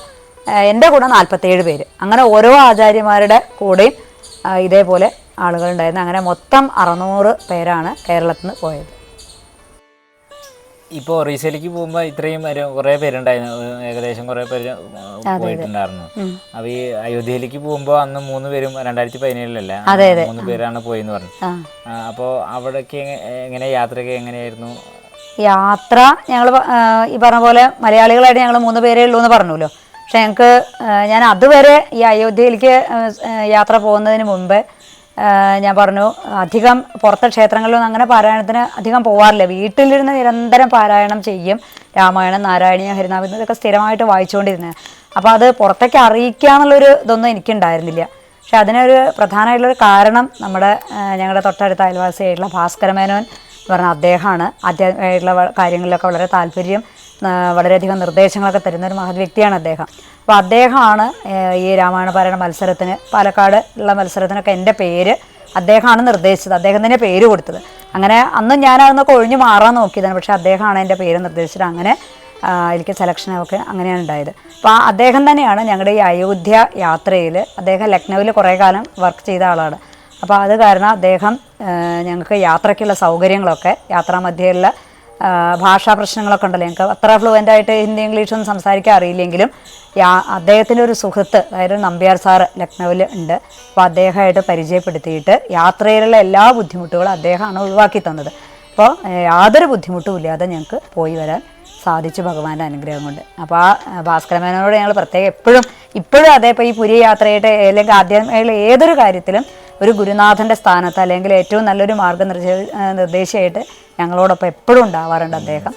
എന്റെ കൂടെ നാൽപ്പത്തേഴ് പേര്. അങ്ങനെ ഓരോ ആചാര്യന്മാരുടെ കൂടെയും ഇതേപോലെ ആളുകളുണ്ടായിരുന്നു അങ്ങനെ മൊത്തം അറുന്നൂറ് പേരാണ് കേരളത്തിൽ നിന്ന് പോയത്. ഇപ്പോൾ ഒറീസയിലേക്ക് പോകുമ്പോൾ ഇത്രയും പേര് കുറേ പേരുണ്ടായിരുന്നു. ഏകദേശം കുറേ പേര് പോയിട്ടുണ്ടായിരുന്നു. അപ്പോൾ ഈ അയോധ്യയിലേക്ക് പോകുമ്പോൾ അന്ന് മൂന്ന് പേരും രണ്ടായിരത്തി പതിനേഴിലല്ല? മൂന്ന് പേരാണ് പോയെന്ന് പറഞ്ഞു. അപ്പോൾ അവിടേക്ക് എങ്ങനെ യാത്രയൊക്കെ എങ്ങനെയായിരുന്നു? യാത്ര ഞങ്ങൾ ഈ പറഞ്ഞ പോലെ മലയാളികളായിട്ട് ഞങ്ങൾ മൂന്ന് പേരേ ഉള്ളൂ എന്ന് പറഞ്ഞല്ലോ പക്ഷെ ഞങ്ങൾക്ക് ഞാൻ അതുവരെ ഈ അയോധ്യയിലേക്ക് യാത്ര പോകുന്നതിന് മുമ്പ് ഞാൻ പറഞ്ഞു അധികം പുറത്തെ ക്ഷേത്രങ്ങളിലൊന്നും അങ്ങനെ പാരായണത്തിന് അധികം പോകാറില്ല വീട്ടിലിരുന്ന് നിരന്തരം പാരായണം ചെയ്യും. രാമായണം നാരായണീയ ഹരിനാഭം ഇതൊക്കെ സ്ഥിരമായിട്ട് വായിച്ചുകൊണ്ടിരുന്നത്. അപ്പോൾ അത് പുറത്തേക്ക് അറിയിക്കുക എന്നുള്ളൊരു ഇതൊന്നും എനിക്കുണ്ടായിരുന്നില്ല. പക്ഷെ അതിനൊരു പ്രധാനമായിട്ടുള്ളൊരു കാരണം നമ്മുടെ ഞങ്ങളുടെ തൊട്ടടുത്ത അയൽവാസിയായിട്ടുള്ള ഭാസ്കരമേനോൻ എന്ന് പറഞ്ഞ അദ്ദേഹമാണ്. ആധ്യാത്മികമായിട്ടുള്ള കാര്യങ്ങളിലൊക്കെ വളരെ താല്പര്യം വളരെയധികം നിർദ്ദേശങ്ങളൊക്കെ തരുന്ന ഒരു മഹത് വ്യക്തിയാണ് അദ്ദേഹം. അപ്പോൾ അദ്ദേഹമാണ് ഈ രാമായണ പാരായണ മത്സരത്തിന് പാലക്കാട് ഉള്ള മത്സരത്തിനൊക്കെ എന്റെ പേര് അദ്ദേഹമാണ് നിർദ്ദേശിച്ചത്. അദ്ദേഹം തന്നെ പേര് കൊടുത്തത്. അങ്ങനെ അന്ന് ഞാൻ ഒഴിഞ്ഞു മാറാൻ നോക്കിയതാണ്. പക്ഷേ അദ്ദേഹമാണ് എന്റെ പേര് നിർദ്ദേശിച്ചത്. അങ്ങനെ എനിക്ക് സെലക്ഷനൊക്കെ അങ്ങനെയാണ് ഉണ്ടായത്. അപ്പോൾ അദ്ദേഹം തന്നെയാണ് ഞങ്ങളുടെ ഈ അയോധ്യ യാത്രയിൽ അദ്ദേഹം ലക്നൗവിൽ കുറേ കാലം വർക്ക് ചെയ്ത ആളാണ്. അപ്പോൾ അത് കാരണം അദ്ദേഹം ഞങ്ങൾക്ക് യാത്രയ്ക്കുള്ള സൗകര്യങ്ങളൊക്കെ യാത്രാമധ്യയിലുള്ള ഭാഷാ പ്രശ്നങ്ങളൊക്കെ ഉണ്ടല്ലോ. ഞങ്ങൾക്ക് അത്ര ഫ്ലുവന്റ് ആയിട്ട് ഹിന്ദി ഇംഗ്ലീഷൊന്നും സംസാരിക്കാൻ അറിയില്ലെങ്കിലും യാ അദ്ദേഹത്തിന്റെ ഒരു സുഹൃത്ത് അതായത് നമ്പ്യാർ സാറ് ലക്നൗവിൽ ഉണ്ട്. അപ്പോൾ അദ്ദേഹമായിട്ട് പരിചയപ്പെടുത്തിയിട്ട് യാത്രയിലുള്ള എല്ലാ ബുദ്ധിമുട്ടുകളും അദ്ദേഹമാണ് ഒഴിവാക്കി തന്നത്. അപ്പോൾ യാതൊരു ബുദ്ധിമുട്ടും ഇല്ലാതെ ഞങ്ങൾക്ക് പോയി വരാൻ സാധിച്ചു ഭഗവാന്റെ അനുഗ്രഹം കൊണ്ട്. അപ്പോൾ ആ ഭാസ്കരമേനോട് ഞങ്ങൾ പ്രത്യേകം എപ്പോഴും ഇപ്പോഴും അതേപോലെ ഈ പുരി യാത്രയായിട്ട് അല്ലെങ്കിൽ ആദ്യമേയുള്ള ഏതൊരു കാര്യത്തിലും ഒരു ഗുരുനാഥന്റെ സ്ഥാനത്ത് അല്ലെങ്കിൽ ഏറ്റവും നല്ലൊരു മാർഗനിർദ്ദേശ നിർദ്ദേശമായിട്ട് ഞങ്ങളോടൊപ്പം എപ്പോഴും ഉണ്ടാവാറുണ്ട് അദ്ദേഹം.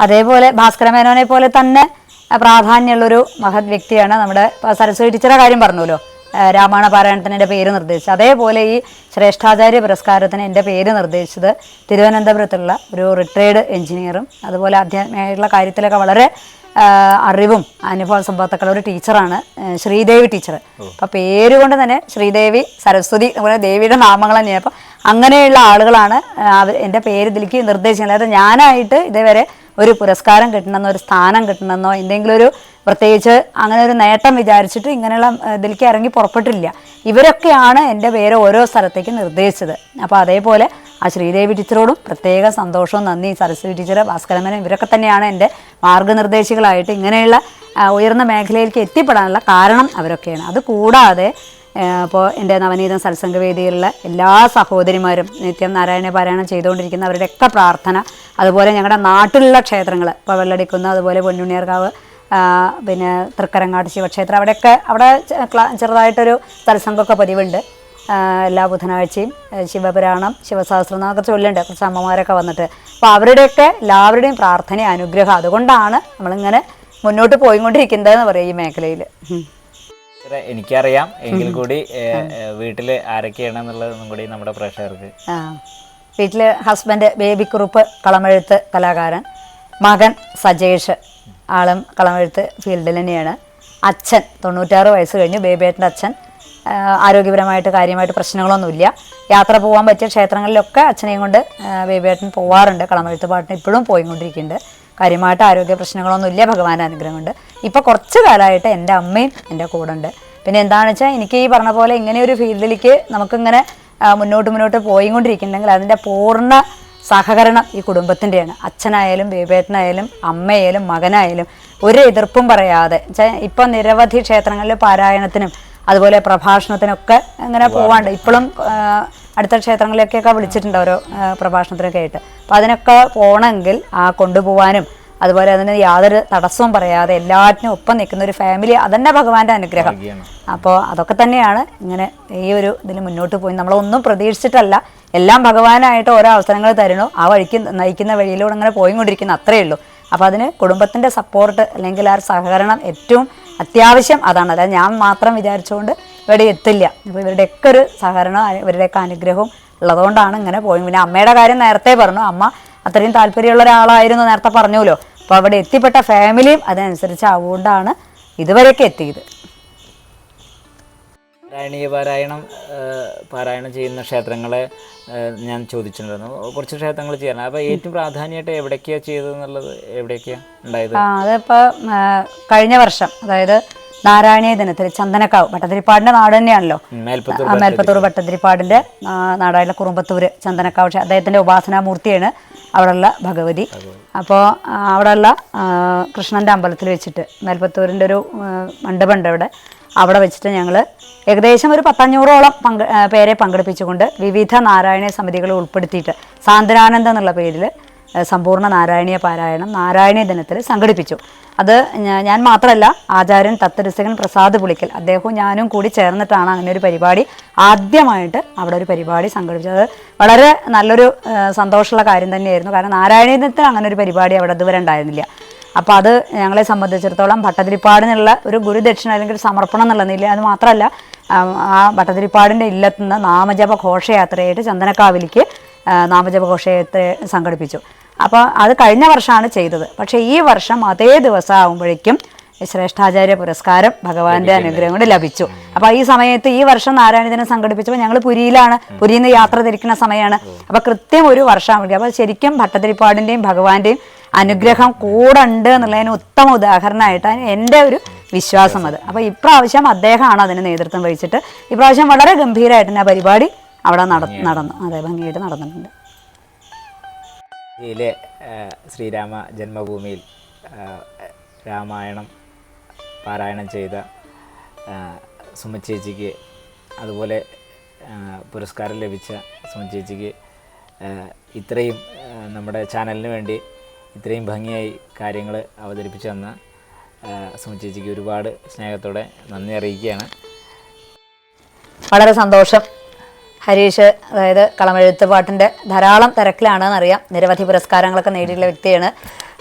അതേപോലെ ഭാസ്കര മേനോനെ പോലെ തന്നെ പ്രാധാന്യമുള്ളൊരു മഹത് വ്യക്തിയാണ് നമ്മുടെ സരസ്വതി ടീച്ചറെ കാര്യം പറഞ്ഞല്ലോ രാമായണ പാരായണത്തിന് എന്റെ പേര് നിർദ്ദേശിച്ചത്. അതേപോലെ ഈ ശ്രേഷ്ഠാചാര്യ പുരസ്കാരത്തിന് എന്റെ പേര് നിർദ്ദേശിച്ചത് തിരുവനന്തപുരത്തുള്ള ഒരു റിട്ടയർഡ് എഞ്ചിനീയറും അതുപോലെ അധ്യാത്മികമായിട്ടുള്ള കാര്യത്തിലൊക്കെ വളരെ അറിവും അനുഭവ സമ്പത്തൊക്കെ ഒരു ടീച്ചറാണ് ശ്രീദേവി ടീച്ചർ അപ്പോൾ പേര് കൊണ്ട് തന്നെ ശ്രീദേവി സരസ്വതി അതുപോലെ ദേവിയുടെ നാമങ്ങൾ തന്നെയാണ് അപ്പോൾ അങ്ങനെയുള്ള ആളുകളാണ് എന്റെ എന്റെ പേര് ഇതിലേക്ക് നിർദ്ദേശിക്കുന്നത്. അതായത് ഞാനായിട്ട് ഇതേവരെ ഒരു പുരസ്കാരം കിട്ടണമെന്നോ ഒരു സ്ഥാനം കിട്ടണമെന്നോ എന്തെങ്കിലും ഒരു പ്രത്യേകിച്ച് അങ്ങനെ ഒരു നേട്ടം വിചാരിച്ചിട്ട് ഇങ്ങനെയുള്ള ഇതിലേക്ക് ഇറങ്ങി പുറപ്പെട്ടില്ല ഇവരൊക്കെയാണ് എന്റെ പേര് ഓരോ സ്ഥലത്തേക്ക് നിർദ്ദേശിച്ചത്. അപ്പോൾ അതേപോലെ ആ ശ്രീദേവി ടീച്ചറോടും പ്രത്യേക സന്തോഷവും നന്ദി സരസ്വതി ടീച്ചർ ഭാസ്കരമനും ഇവരൊക്കെ തന്നെയാണ് എന്റെ മാർഗനിർദ്ദേശികളായിട്ട് ഇങ്ങനെയുള്ള ഉയർന്ന മേഖലയിലേക്ക് എത്തിപ്പെടാനുള്ള കാരണം അവരൊക്കെയാണ്. അത് കൂടാതെ അപ്പോൾ എന്റെ നവനീതം സത്സംഗവേദിയിലുള്ള എല്ലാ സഹോദരിമാരും നിത്യം നാരായണ പാരായണം ചെയ്തുകൊണ്ടിരിക്കുന്ന അവരുടെയൊക്കെ പ്രാർത്ഥന അതുപോലെ ഞങ്ങളുടെ നാട്ടിലുള്ള ക്ഷേത്രങ്ങൾ ഇപ്പോൾ വെള്ളടിക്കുന്ന അതുപോലെ പൊന്നുണ്ണിയർക്കാവ് പിന്നെ തൃക്കരങ്ങാട്ട് ശിവക്ഷേത്രം അവിടെയൊക്കെ അവിടെ ചെറുതായിട്ടൊരു സത്സംഗമൊക്കെ പതിവുണ്ട്. എല്ലാ ബുധനാഴ്ചയും ശിവപുരാണം ശിവസഹസ്രനാഥ ചൊല്ലുണ്ട്. കുറച്ച് അമ്മമാരൊക്കെ വന്നിട്ട്. അപ്പോൾ അവരുടെയൊക്കെ എല്ലാവരുടെയും പ്രാർത്ഥന അനുഗ്രഹം അതുകൊണ്ടാണ് നമ്മളിങ്ങനെ മുന്നോട്ട് പോയിക്കൊണ്ടിരിക്കുന്നതെന്ന് പറയും ഈ മേഖലയിൽ എനിക്കറിയാം. എങ്കിൽ കൂടി വീട്ടിൽ ആരൊക്കെയാണെന്നുള്ളതും കൂടി നമ്മുടെ പ്രേക്ഷകർക്ക്. ആ. വീട്ടിൽ ഹസ്ബൻഡ് ബേബി കുറുപ്പ് കളമെഴുത്ത് കലാകാരൻ. മകൻ സജേഷ്. ആളും കളമെഴുത്ത് ഫീൽഡിൽ തന്നെയാണ്. അച്ഛൻ തൊണ്ണൂറ്റാറ് വയസ്സ് കഴിഞ്ഞു ബേബേട്ടന്റെ അച്ഛൻ. ആരോഗ്യപരമായിട്ട് കാര്യമായിട്ട് പ്രശ്നങ്ങളൊന്നുമില്ല. യാത്ര പോകാൻ പറ്റിയ ക്ഷേത്രങ്ങളിലൊക്കെ അച്ഛനെയും കൊണ്ട് ബേബിയേട്ടൻ പോവാറുണ്ട്. കളമെഴുത്ത് പാട്ടിന് ഇപ്പോഴും പോയിക്കൊണ്ടിരിക്കുന്നുണ്ട്. കാര്യമായിട്ട് ആരോഗ്യ പ്രശ്നങ്ങളൊന്നുമില്ല ഭഗവാന്റെ അനുഗ്രഹം കൊണ്ട്. ഇപ്പോൾ കുറച്ച് കാലമായിട്ട് എന്റെ അമ്മയും എന്റെ കൂടെ ഉണ്ട്. പിന്നെ എന്താണെന്ന് വെച്ചാൽ എനിക്ക് ഈ പറഞ്ഞ പോലെ ഇങ്ങനെ ഒരു ഫീൽഡിലേക്ക് നമുക്കിങ്ങനെ മുന്നോട്ട് മുന്നോട്ട് പോയിക്കൊണ്ടിരിക്കുന്നുണ്ടെങ്കിൽ അതിന്റെ പൂർണ സഹകരണം ഈ കുടുംബത്തിന്റെയാണ് അച്ഛനായാലും ബേബേട്ടനായാലും അമ്മയായാലും മകനായാലും ഒരു എതിർപ്പും പറയാതെ. ഇപ്പം നിരവധി ക്ഷേത്രങ്ങളിൽ പാരായണത്തിനും അതുപോലെ പ്രഭാഷണത്തിനൊക്കെ ഇങ്ങനെ പോവാണ്ട്. ഇപ്പോഴും അടുത്ത ക്ഷേത്രങ്ങളിലേക്കൊക്കെ വിളിച്ചിട്ടുണ്ട് ഓരോ പ്രഭാഷണത്തിനൊക്കെ ആയിട്ട്. അപ്പം അതിനൊക്കെ പോകണമെങ്കിൽ ആ കൊണ്ടുപോകാനും അതുപോലെ അതിന് യാതൊരു തടസ്സവും പറയാതെ എല്ലാറ്റിനും ഒപ്പം നിൽക്കുന്ന ഒരു ഫാമിലി അതന്നെ ഭഗവാന്റെ അനുഗ്രഹം. അപ്പോൾ അതൊക്കെ തന്നെയാണ് ഇങ്ങനെ ഈ ഒരു ഇതിൽ മുന്നോട്ട് പോയി. നമ്മളൊന്നും പ്രതീക്ഷിച്ചിട്ടല്ല. എല്ലാം ഭഗവാനായിട്ട് ഓരോ അവസരങ്ങൾ തരണോ ആ വഴിക്ക് നയിക്കുന്ന വഴിയിലൂടെ അങ്ങനെ പോയിക്കൊണ്ടിരിക്കുന്ന. അത്രയേ ഉള്ളൂ. അപ്പോൾ അതിന് കുടുംബത്തിന്റെ സപ്പോർട്ട് അല്ലെങ്കിൽ ആ സഹകരണം ഏറ്റവും അത്യാവശ്യം അതാണ്. അല്ല ഞാൻ മാത്രം വിചാരിച്ചുകൊണ്ട് ഇവിടെ എത്തില്ല. അപ്പോൾ ഇവരുടെയൊക്കെ ഒരു സഹകരണം ഇവരുടെയൊക്കെ അനുഗ്രഹവും ഉള്ളതുകൊണ്ടാണ് ഇങ്ങനെ പോയി. പിന്നെ അമ്മയുടെ കാര്യം നേരത്തെ പറഞ്ഞു. അമ്മ അത്രയും താല്പര്യമുള്ള ഒരാളായിരുന്നു നേരത്തെ പറഞ്ഞല്ലോ അപ്പോൾ അവിടെ എത്തിപ്പെട്ട ഫാമിലിയും അതിനനുസരിച്ച് ആവുകൊണ്ടാണ് ഇതുവരെയൊക്കെ എത്തിയത്. നാരായണീയ പാരായണം പാരായണം ചെയ്യുന്ന ക്ഷേത്രങ്ങളെ ഞാൻ ചോദിച്ചിട്ടുണ്ടായിരുന്നു. കുറച്ച് ക്ഷേത്രങ്ങൾ ചെയ്യാൻ അപ്പോൾ ഏറ്റവും പ്രാധാന്യമായിട്ട് എവിടേക്കാണ് ചെയ്തതെന്നുള്ളത് എവിടേക്കാണ് ഉണ്ടായത്? അതിപ്പോ അതിപ്പോൾ കഴിഞ്ഞ വർഷം അതായത് നാരായണീയ ദിനത്തിൽ ചന്ദനക്കാവ് ഭട്ടതിരിപ്പാടിന്റെ നാട് തന്നെയാണല്ലോ. മേൽപ്പത്തൂർ ഭട്ടതിരിപ്പാടിന്റെ നാടായുള്ള കുറുമ്പത്തൂര് ചന്ദനക്കാവ് അദ്ദേഹത്തിന്റെ ഉപാസനാ ഉപാസനാമൂർത്തിയാണ് അവിടെയുള്ള ഭഗവതി. അപ്പോൾ അവിടെയുള്ള കൃഷ്ണന്റെ അമ്പലത്തിൽ വെച്ചിട്ട് മേൽപ്പത്തൂരിന്റെ ഒരു മണ്ഡപമുണ്ട് അവിടെ. അവിടെ വെച്ചിട്ട് ഞങ്ങൾ ഏകദേശം ഒരു പത്തഞ്ഞൂറോളം പങ്ക് പേരെ പങ്കെടുപ്പിച്ചുകൊണ്ട് വിവിധ നാരായണീയ സമിതികളെ ഉൾപ്പെടുത്തിയിട്ട് സാന്ദ്രാനന്ദ എന്നുള്ള പേരിൽ സമ്പൂർണ നാരായണീയ പാരായണം നാരായണീയ ദിനത്തിൽ സംഘടിപ്പിച്ചു. അത് ഞാൻ മാത്രമല്ല ആചാര്യൻ തത്വരസികൻ പ്രസാദ് പുളിക്കൽ അദ്ദേഹവും ഞാനും കൂടി ചേർന്നിട്ടാണ് അങ്ങനെ ഒരു പരിപാടി ആദ്യമായിട്ട് അവിടെ ഒരു പരിപാടി സംഘടിപ്പിച്ചത്. വളരെ നല്ലൊരു സന്തോഷമുള്ള കാര്യം തന്നെയായിരുന്നു. കാരണം നാരായണീയ ദിനത്തിൽ അങ്ങനെ ഒരു പരിപാടി അവിടെ ഇതുവരെ ഉണ്ടായിരുന്നില്ല. അപ്പോൾ അത് ഞങ്ങളെ സംബന്ധിച്ചിടത്തോളം ഭട്ടതിരിപ്പാടിനുള്ള ഒരു ഗുരുദക്ഷിണ അല്ലെങ്കിൽ ഒരു സമർപ്പണം എന്നുള്ള നില അത് മാത്രമല്ല ആ, ഭട്ടതിരിപ്പാടിന്റെ ഇല്ലത്തു നിന്ന് നാമജപ ഘോഷയാത്രയായിട്ട് ചന്ദനക്കാവിലേക്ക് നാമജപ ഘോഷയാത്ര സംഘടിപ്പിച്ചു. അപ്പോൾ അത് കഴിഞ്ഞ വർഷമാണ് ചെയ്തത്. പക്ഷേ ഈ വർഷം അതേ ദിവസം ആകുമ്പോഴേക്കും ശ്രേഷ്ഠാചാര്യ പുരസ്കാരം ഭഗവാന്റെ അനുഗ്രഹം കൊണ്ട് ലഭിച്ചു. അപ്പൊ ഈ സമയത്ത് ഈ വർഷം നാരായണ ദിനം സംഘടിപ്പിച്ചപ്പോൾ ഞങ്ങൾ പുരിയിലാണ് പുരിയിൽ നിന്ന് യാത്ര തിരിക്കുന്ന സമയമാണ്. അപ്പൊ കൃത്യം ഒരു വർഷം അപ്പൊ ശരിക്കും ഭട്ടതിരിപ്പാടിന്റെയും ഭഗവാന്റെയും അനുഗ്രഹം കൂടെ ഉണ്ട് എന്നുള്ളതിന് ഉത്തമ ഉദാഹരണമായിട്ടാണ് എന്റെ ഒരു വിശ്വാസം അത്. അപ്പോൾ ഇപ്രാവശ്യം അദ്ദേഹമാണ് അതിന് നേതൃത്വം വഹിച്ചിട്ട് ഇപ്രാവശ്യം വളരെ ഗംഭീരമായിട്ട് തന്നെ ആ പരിപാടി അവിടെ നട നടന്നു. അതെ ഭംഗിയായിട്ട് നടന്നിട്ടുണ്ട്. ഇതിലെ ശ്രീരാമ ജന്മഭൂമിയിൽ രാമായണം പാരായണം ചെയ്ത സുമചേച്ചിക്ക് അതുപോലെ പുരസ്കാരം ലഭിച്ച സുമചേച്ചിക്ക് ഇത്രയും നമ്മുടെ ചാനലിന് വേണ്ടി ഇത്രയും ഭംഗിയായി കാര്യങ്ങൾ അവതരിപ്പിച്ചു തന്ന സുമിച്ചേച്ചിക്ക് ഒരുപാട് സ്നേഹത്തോടെ നന്ദി അറിയിക്കുകയാണ്. വളരെ സന്തോഷം. ഹരീഷ് അതായത് കളമെഴുത്ത് പാട്ടിന്റെ ധാരാളം തിരക്കിലാണെന്ന് അറിയാം. നിരവധി പുരസ്കാരങ്ങളൊക്കെ നേടിയിട്ടുള്ള വ്യക്തിയാണ്.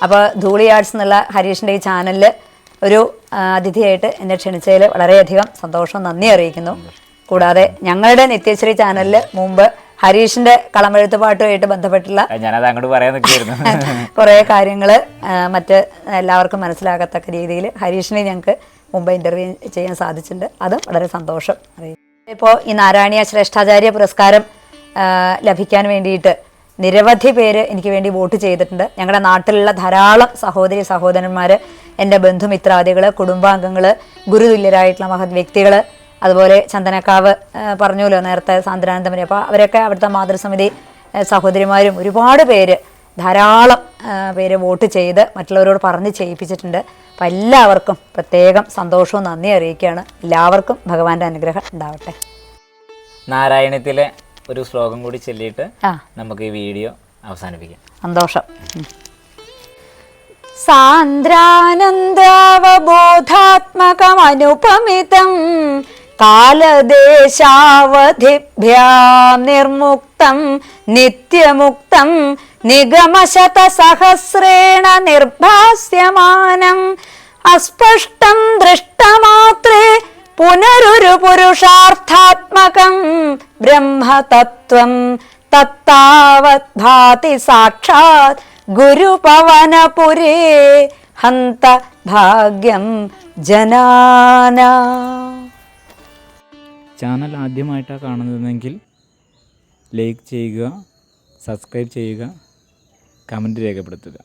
അപ്പോൾ ധൂളി ആർട്സ് എന്നുള്ള ഹരീഷിന്റെ ഈ ചാനലിൽ ഒരു അതിഥിയായിട്ട് എന്നെ ക്ഷണിച്ചതിൽ വളരെയധികം സന്തോഷം നന്ദി അറിയിക്കുന്നു. കൂടാതെ ഞങ്ങളുടെ നിത്യശ്രീ ചാനലിൽ മുമ്പ് ഹരീഷിന്റെ കളമെഴുത്ത് പാട്ടുമായിട്ട് ബന്ധപ്പെട്ടുള്ള ഞാനത് അങ്ങോട്ട് പറയാൻ നിൽക്കുകയായിരുന്നു. കുറേ കാര്യങ്ങൾ മറ്റ് എല്ലാവർക്കും മനസ്സിലാകത്തക്ക രീതിയിൽ ഹരീഷിനെ ഞങ്ങൾക്ക് മുമ്പ് ഇന്റർവ്യൂ ചെയ്യാൻ സാധിച്ചിട്ടുണ്ട്. അതും വളരെ സന്തോഷം. ഇപ്പോൾ ഈ നാരായണീയ ശ്രേഷ്ഠാചാര്യ പുരസ്കാരം ലഭിക്കാൻ വേണ്ടിയിട്ട് നിരവധി പേര് എനിക്ക് വേണ്ടി വോട്ട് ചെയ്തിട്ടുണ്ട്. ഞങ്ങളുടെ നാട്ടിലുള്ള ധാരാളം സഹോദരി സഹോദരന്മാർ എന്റെ ബന്ധുമിത്രാദികൾ കുടുംബാംഗങ്ങൾ ഗുരുതുല്യരായിട്ടുള്ള മഹത് വ്യക്തികൾ അതുപോലെ ചന്ദനക്കാവ് പറഞ്ഞല്ലോ നേരത്തെ സാന്ദ്രാനന്ദമരി അപ്പോൾ അവരൊക്കെ അവിടുത്തെ മാതൃസമിതി സഹോദരിമാരും ഒരുപാട് പേര് ധാരാളം പേര് വോട്ട് ചെയ്ത് മറ്റുള്ളവരോട് പറഞ്ഞ് ചെയ്യിപ്പിച്ചിട്ടുണ്ട്. അപ്പം എല്ലാവർക്കും പ്രത്യേകം സന്തോഷവും നന്ദി അറിയിക്കുകയാണ്. എല്ലാവർക്കും ഭഗവാന്റെ അനുഗ്രഹം ഉണ്ടാവട്ടെ. നാരായണത്തിലെ ഒരു ശ്ലോകം കൂടി ചൊല്ലിയിട്ട് ആ. നമുക്ക് ഈ വീഡിയോ അവസാനിപ്പിക്കാം. സന്തോഷം. സാന്ദ്രാനന്ദാവബോധാത്മകമനുപമിതം കാലദേശാവധിഭ്യാം നിർമുക്തം നിത്യമുക്തം നിഗമശത സഹസ്രേണ നിർഭാസ്യമാനം. അസ്പഷ്ടം ദൃഷ്ടമാത്രേ പുനരൊരു പുരുഷാർത്ഥാത്മകം. ബ്രഹ്മതത്വം തത്താവത് ഭാതി സാക്ഷാത് ഗുരുപവനപുരേ ഹന്ത ഭാഗ്യം ജനാന. ചാനൽ ആദ്യമായിട്ടാണ് കാണുന്നതെങ്കിൽ ലൈക്ക് ചെയ്യുക സബ്സ്ക്രൈബ് ചെയ്യുക കമന്റ് രേഖപ്പെടുത്തുക.